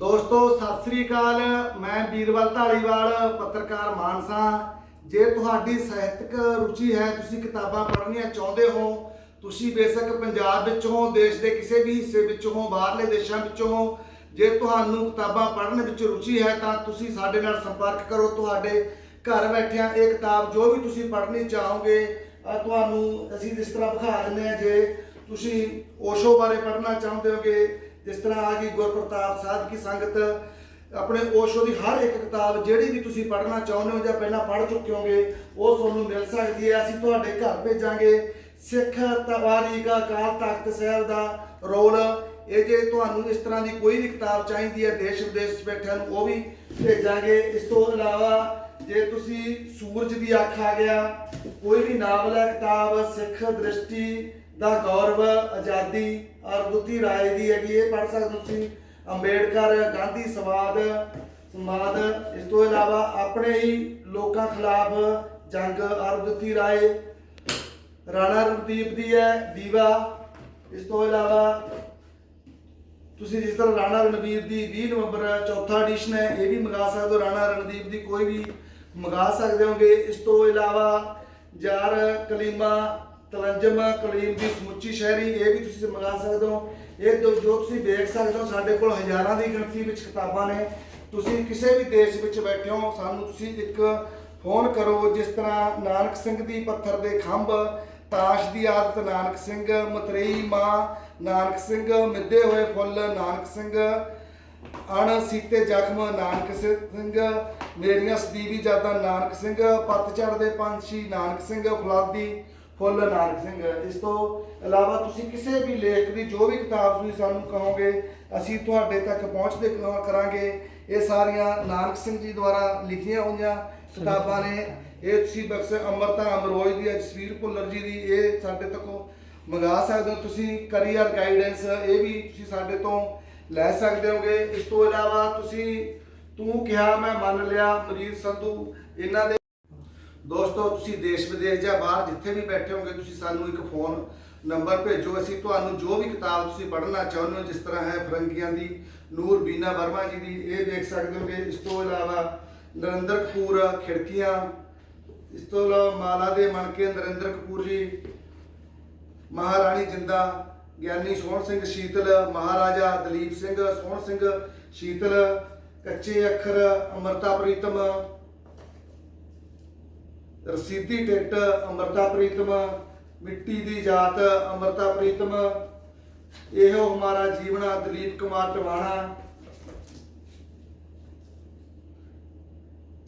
ਦੋਸਤੋ, ਸਤਿ ਸ੍ਰੀ ਅਕਾਲ। ਮੈਂ ਵੀਰਵਲ ਢਾਲੀਵਾਲ ਪੱਤਰਕਾਰ ਮਾਨਸਾ। ਜੇ ਤੁਹਾਡੀ ਸਾਹਿਤਕ ਰੁਚੀ ਹੈ, ਤੁਸੀਂ ਕਿਤਾਬਾਂ ਪੜ੍ਹਨੀਆਂ ਚਾਹੁੰਦੇ ਹੋ, ਤੁਸੀਂ ਬੇਸ਼ੱਕ ਪੰਜਾਬ ਵਿੱਚ ਹੋ, ਦੇਸ਼ ਦੇ ਕਿਸੇ ਵੀ ਹਿੱਸੇ ਵਿੱਚ ਹੋ, ਬਾਹਰਲੇ ਦੇਸ਼ਾਂ ਵਿੱਚ ਹੋ, ਜੇ ਤੁਹਾਨੂੰ ਕਿਤਾਬਾਂ ਪੜ੍ਹਨ ਵਿੱਚ ਰੁਚੀ ਹੈ, ਤਾਂ ਤੁਸੀਂ ਸਾਡੇ ਨਾਲ ਸੰਪਰਕ ਕਰੋ। ਤੁਹਾਡੇ ਘਰ ਬੈਠਿਆਂ, ਇਹ ਕਿਤਾਬ ਜੋ ਵੀ ਤੁਸੀਂ ਪੜ੍ਹਨੀ ਚਾਹੋਗੇ, ਅਹ ਤੁਹਾਨੂੰ ਅਸੀਂ ਜਿਸ ਤਰ੍ਹਾਂ ਵਿਖਾ ਦਿੰਦੇ ਹਾਂ, ਜੇ ਤੁਸੀਂ ਓਸ਼ੋ ਬਾਰੇ ਪੜ੍ਹਨਾ ਚਾਹੁੰਦੇ ਹੋਗੇ ਜਿਸ ਤਰ੍ਹਾਂ ਆ ਗਈ ਗੁਰਪ੍ਰਤਾਪ ਸਾਧ ਕੀ ਸੰਗਤ, ਆਪਣੇ ਓਸ਼ੋ ਦੀ ਹਰ ਇੱਕ ਕਿਤਾਬ ਜਿਹੜੀ ਵੀ ਤੁਸੀਂ ਪੜ੍ਹਨਾ ਚਾਹੁੰਦੇ ਹੋ ਜਾਂ ਪਹਿਲਾਂ ਪੜ੍ਹ ਚੁੱਕੇ ਹੋਗੇ, ਉਹ ਤੁਹਾਨੂੰ ਮਿਲ ਸਕਦੀ ਹੈ। ਅਸੀਂ ਤੁਹਾਡੇ ਘਰ ਭੇਜਾਂਗੇ ਸਿੱਖ ਤਵਾਰੀਖ ਅਕਾਲ ਤਖਤ ਸਾਹਿਬ ਦਾ ਰੋਲ। ਇਹ ਜੇ ਤੁਹਾਨੂੰ ਇਸ ਤਰ੍ਹਾਂ ਦੀ ਕੋਈ ਵੀ ਕਿਤਾਬ ਚਾਹੀਦੀ ਹੈ, ਦੇਸ਼ ਵਿਦੇਸ਼ 'ਚ ਬੈਠਿਆਂ ਨੂੰ ਉਹ ਵੀ ਭੇਜਾਂਗੇ। ਇਸ ਤੋਂ ਇਲਾਵਾ ਜੇ ਤੁਸੀਂ ਸੂਰਜ ਦੀ ਅੱਖ ਆ ਗਿਆ, ਕੋਈ ਵੀ ਨਾਵਲ ਹੈ, ਕਿਤਾਬ, ਸਿੱਖ ਦ੍ਰਿਸ਼ਟੀ ਦਾ ਗੌਰਵ ਆਜ਼ਾਦੀ ਅਰਦੁੱਤੀ ਰਾਏ ਦੀ ਹੈਗੀ, ਇਹ ਪੜ੍ਹ ਸਕਦੇ ਹੋ ਤੁਸੀਂ। ਅੰਬੇਡਕਰ ਗਾਂਧੀ ਸਵਾਦ ਸਮਾਦ, ਇਸ ਤੋਂ ਇਲਾਵਾ ਆਪਣੇ ਹੀ ਲੋਕਾਂ ਖਿਲਾਫ ਜੰਗ ਅਰਦੁੱਤੀ ਰਾਏ। ਰਾਣਾ ਰਣਦੀਪ ਦੀ ਹੈ, ਦੀਵਾ। ਇਸ ਤੋਂ ਇਲਾਵਾ ਤੁਸੀਂ ਜਿਸ ਤਰ੍ਹਾਂ ਰਾਣਾ ਰਣਵੀਰ ਦੀ 20 ਨਵੰਬਰ ਚੌਥਾ ਐਡੀਸ਼ਨ ਹੈ, ਇਹ ਵੀ ਮੰਗਾ ਸਕਦੇ ਹੋ। ਰਾਣਾ ਰਣਦੀਪ ਦੀ ਕੋਈ ਵੀ ਮੰਗਾ ਸਕਦੇ ਹੋਗੇ। ਇਸ ਤੋਂ ਇਲਾਵਾ ਯਾਰ ਕਲੀਮਾ ਤਲੰਜਮ ਕਲੀਮ ਦੀ ਸਮੁੱਚੀ ਸ਼ਾਇਰੀ ਇਹ ਵੀ ਤੁਸੀਂ ਮੰਗਾ ਸਕਦੇ ਹੋ। ਇਹ ਜੋ ਜੋ ਤੁਸੀਂ ਦੇਖ ਸਕਦੇ ਹੋ, ਸਾਡੇ ਕੋਲ ਹਜ਼ਾਰਾਂ ਦੀ ਗਿਣਤੀ ਵਿੱਚ ਕਿਤਾਬਾਂ ਨੇ। ਤੁਸੀਂ ਕਿਸੇ ਵੀ ਦੇਸ਼ ਵਿੱਚ ਬੈਠੇ ਹੋ, ਸਾਨੂੰ ਤੁਸੀਂ ਇੱਕ ਫੋਨ ਕਰੋ, ਜਿਸ ਤਰ੍ਹਾਂ ਨਾਨਕ ਸਿੰਘ ਦੀ ਪੱਥਰ ਦੇ ਖੰਭ, ਤਾਸ਼ ਦੀ ਆਦਤ ਨਾਨਕ ਸਿੰਘ, ਮਤਰੇਈ ਮਾਂ ਨਾਨਕ ਸਿੰਘ ਮਿੱਦੇ ਹੋਏ ਫੁੱਲ ਨਾਨਕ ਸਿੰਘ ਅਣ ਸੀਤੇ ਜ਼ਖਮ ਨਾਨਕ ਸਿੰਘ, ਮੇਰੀਆਂ ਸਦੀਵੀ ਜਾਦਾਂ ਨਾਨਕ ਸਿੰਘ ਪਤਝੜ ਦੇ ਪੰਛੀ ਨਾਨਕ ਸਿੰਘ, ਫੁਲਾਦੀ ਫੁੱਲ ਨਾਨਕ ਸਿੰਘ। ਇਸ ਤੋਂ ਇਲਾਵਾ ਤੁਸੀਂ ਕਿਸੇ ਵੀ ਲੇਖ ਦੀ, ਜੋ ਵੀ ਕਿਤਾਬ ਤੁਸੀਂ ਸਾਨੂੰ ਕਹੋਗੇ, ਅਸੀਂ ਤੁਹਾਡੇ ਤੱਕ ਪਹੁੰਚਦੇ ਕਰਾਂਗੇ। ਇਹ ਸਾਰੀਆਂ ਨਾਨਕ ਸਿੰਘ ਜੀ ਦੁਆਰਾ ਲਿਖੀਆਂ ਹੋਈਆਂ ਕਿਤਾਬਾਂ ਨੇ। ਇਹ ਤੁਸੀਂ ਬਖਸ਼ ਅਮਰਤਾ ਅਮਰੋਜ ਦੀ, ਜਸਵੀਰ ਭੁੱਲਰ ਜੀ ਦੀ, ਇਹ ਸਾਡੇ ਤੱਕੋਂ ਮੰਗਾ ਸਕਦੇ ਹੋ। ਤੁਸੀਂ ਕਰੀਅਰ ਗਾਈਡੈਂਸ ਇਹ ਵੀ ਤੁਸੀਂ ਸਾਡੇ ਤੋਂ ਲੈ ਸਕਦੇ ਹੋਗੇ। ਇਸ ਤੋਂ ਇਲਾਵਾ ਤੁਸੀਂ, ਤੂੰ ਕਿਹਾ, ਮੈਂ ਮੰਨ ਲਿਆ, ਮਰੀਜ਼ ਸੰਧੂ, ਇਹਨਾਂ ਦੇ ਦੋਸਤੋ, ਤੁਸੀਂ ਦੇਸ਼ ਵਿਦੇਸ਼ ਜਾਂ ਬਾਹਰ ਜਿੱਥੇ ਵੀ ਬੈਠੇ ਹੋਗੇ ਤੁਸੀਂ ਸਾਨੂੰ ਇੱਕ ਫੋਨ ਨੰਬਰ ਭੇਜੋ। ਅਸੀਂ ਤੁਹਾਨੂੰ ਜੋ ਵੀ ਕਿਤਾਬ ਤੁਸੀਂ ਪੜ੍ਹਨਾ ਚਾਹੁੰਦੇ ਹੋ, ਜਿਸ ਤਰ੍ਹਾਂ ਹੈ ਫਰੰਗੀਆਂ ਦੀ, ਨੂਰ ਬੀਨਾ ਵਰਮਾ ਜੀ ਦੀ, ਇਹ ਦੇਖ ਸਕਦੇ ਹੋਗੇ ਇਸ ਤੋਂ ਇਲਾਵਾ ਨਰਿੰਦਰ ਕਪੂਰ ਖਿੜਕੀਆਂ, ਇਸ ਤੋਂ ਇਲਾਵਾ ਮਾਲਾ ਦੇ ਮਣਕੇ ਨਰਿੰਦਰ ਕਪੂਰ ਜੀ, ਮਹਾਰਾਣੀ ਜਿੰਦਾ, ਗਿਆਨੀ ਸੋਹਣ ਸਿੰਘ ਸ਼ੀਤਲ, ਮਹਾਰਾਜਾ ਦਲੀਪ ਸਿੰਘ, ਸੋਹਣ ਸਿੰਘ ਸ਼ੀਤਲ, ਕੱਚੇ ਅੱਖਰ, ਅਮਰਤਾ ਪ੍ਰੀਤਮ ਰਸੀਦੀ ਟਿਕਟ, ਅਮਰਤਾ ਪ੍ਰੀਤਮ, ਮਿੱਟੀ ਦੀ ਜਾਤ, ਅਮਰਤਾ ਪ੍ਰੀਤਮ। ਇਹੋ ਹਮਾਰਾ ਜੀਵਨਾ ਦਲੀਪ ਕੁਮਾਰ ਟਵਾਣਾ।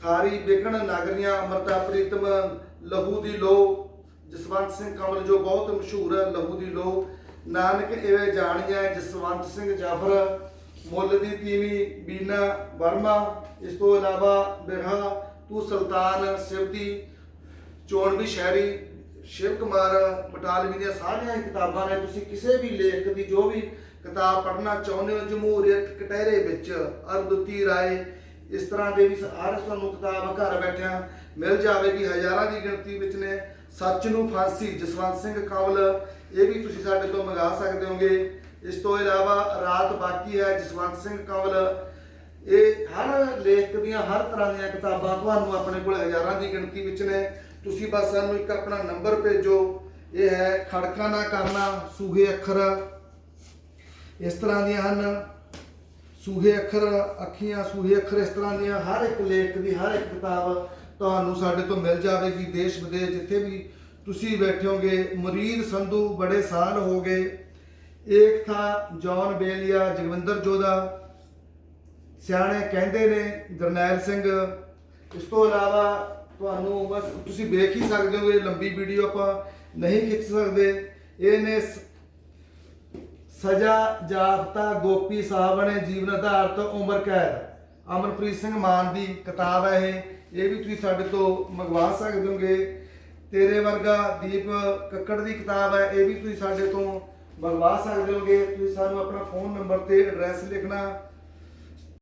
ਥਾਰੀ ਬਿਗਣ ਨਗਰੀਆਂ, ਅਮਰਤਾ ਪ੍ਰੀਤਮ, ਲਹੂ ਦੀ ਲੋ। ਜਸਵੰਤ ਸਿੰਘ ਕਮਲ ਜੋ ਬਹੁਤ ਮਸ਼ਹੂਰ ਹੈ ਲਹੂ ਦੀ ਲੋ। ਨਾਨਕ ਇਵੇਂ ਜਾਣਿਆ ਜਸਵੰਤ ਸਿੰਘ ਜਾਫਰ, ਮੁੱਲ ਦੀ ਤੀਵੀ, ਬੀਨਾ ਵਰਮਾ। ਇਸ ਤੋਂ ਇਲਾਵਾ ਬਿਰਹਾ, ਤੂੰ ਸੁਲਤਾਨ, ਸ਼ਿਵਦੀ। ਚੋਣਵੀ ਸ਼ਾਇਰੀ ਸ਼ਿਵ ਕੁਮਾਰ ਬਟਾਲਵੀ ਦੀਆਂ ਸਾਰੀਆਂ ਕਿਤਾਬਾਂ ਨੇ। ਤੁਸੀਂ ਕਿਸੇ ਵੀ ਲੇਖਕ ਦੀ ਜੋ ਵੀ ਕਿਤਾਬ ਪੜ੍ਹਨਾ ਚਾਹੁੰਦੇ ਹੋ ਜਮਹੂਰੀਅਤ ਕਟਹਿਰੇ ਵਿੱਚ ਅਰਦੁੱਤੀ ਰਾਏ, ਇਸ ਤਰ੍ਹਾਂ ਦੇ ਵੀ ਹਰ ਤੁਹਾਨੂੰ ਕਿਤਾਬ ਘਰ ਬੈਠਿਆਂ ਮਿਲ ਜਾਵੇਗੀ। ਹਜ਼ਾਰਾਂ ਦੀ ਗਿਣਤੀ ਵਿੱਚ ਨੇ। ਸੱਚ ਨੂੰ ਫਾਂਸੀ, ਜਸਵੰਤ ਸਿੰਘ ਕੰਵਲ, ਇਹ ਵੀ ਤੁਸੀਂ ਸਾਡੇ ਤੋਂ ਮੰਗਾ ਸਕਦੇ ਹੋਗੇ। ਇਸ ਤੋਂ ਇਲਾਵਾ ਰਾਤ ਬਾਕੀ ਹੈ, ਜਸਵੰਤ ਸਿੰਘ ਕੰਵਲ। ਇਹ ਹਰ ਲੇਖਕ ਦੀਆਂ ਹਰ ਤਰ੍ਹਾਂ ਦੀਆਂ ਕਿਤਾਬਾਂ ਤੁਹਾਨੂੰ ਆਪਣੇ ਕੋਲ ਹਜ਼ਾਰਾਂ ਦੀ ਗਿਣਤੀ ਵਿੱਚ ਨੇ। ਤੁਸੀਂ ਬਸ ਸਾਨੂੰ ਇੱਕ ਆਪਣਾ ਨੰਬਰ ਭੇਜੋ। ਇਹ ਹੈ ਖੜਕਾ ਨਾ ਕਰਨਾ, ਸੂਹੇ ਅੱਖਰ। ਇਸ ਤਰ੍ਹਾਂ ਦੀਆਂ ਹਨ। ਸੂਹੇ ਅੱਖਰ, ਅੱਖੀਆਂ ਸੂਹੇ ਅੱਖਰ, ਇਸ ਤਰ੍ਹਾਂ ਦੀਆਂ ਹਰ ਇੱਕ ਲੇਖ ਦੀ ਹਰ ਇੱਕ ਕਿਤਾਬ ਤੁਹਾਨੂੰ ਸਾਡੇ ਤੋਂ ਮਿਲ ਜਾਵੇਗੀ ਦੇਸ਼ ਵਿਦੇਸ਼ ਜਿੱਥੇ ਵੀ ਤੁਸੀਂ ਬੈਠੇ ਹੋਗੇ ਮਰੀਦ ਸੰਧੂ ਬੜੇ ਸਾਲ ਹੋ ਗਏ। ਏਕ ਥਾ ਜੌਨ ਬੇਲੀਆ, ਜਗਵਿੰਦਰ ਜੋਧਾ। ਸਿਆਣੇ ਕਹਿੰਦੇ ਨੇ, ਜਰਨੈਲ ਸਿੰਘ। ਇਸ ਤੋਂ ਇਲਾਵਾ ਤੁਹਾਨੂੰ ਬਸ ਤੁਸੀਂ ਵੇਖ ਹੀ ਸਕਦੇ ਹੋ, ਇਹ ਲੰਬੀ ਵੀਡੀਓ ਆਪਾਂ ਨਹੀਂ ਖਿੱਚ ਸਕਦੇ। ਇਹ ਨੇ ਸਜ਼ਾ ਜਾਫਤਾ ਗੋਪੀ ਸਾਹਿਬ ਨੇ ਜੀਵਨ ਆਧਾਰਿਤ ਉਮਰ ਕੈਦ। ਅਮਰਪ੍ਰੀਤ ਸਿੰਘ ਮਾਨ ਦੀ ਕਿਤਾਬ ਹੈ ਇਹ। ਇਹ ਵੀ ਤੁਸੀਂ ਸਾਡੇ ਤੋਂ ਮੰਗਵਾ ਸਕਦੇ ਹੋਗੇ। ਤੇਰੇ ਵਰਗਾ ਦੀਪ ਕੱਕੜ ਦੀ ਕਿਤਾਬ ਹੈ, ਇਹ ਵੀ ਤੁਸੀਂ ਸਾਡੇ ਤੋਂ ਮੰਗਵਾ ਸਕਦੇ ਹੋਗੇ। ਤੁਸੀਂ ਸਾਨੂੰ ਆਪਣਾ ਫੋਨ ਨੰਬਰ ਤੇ ਐਡਰੈਸ ਲਿਖਣਾ।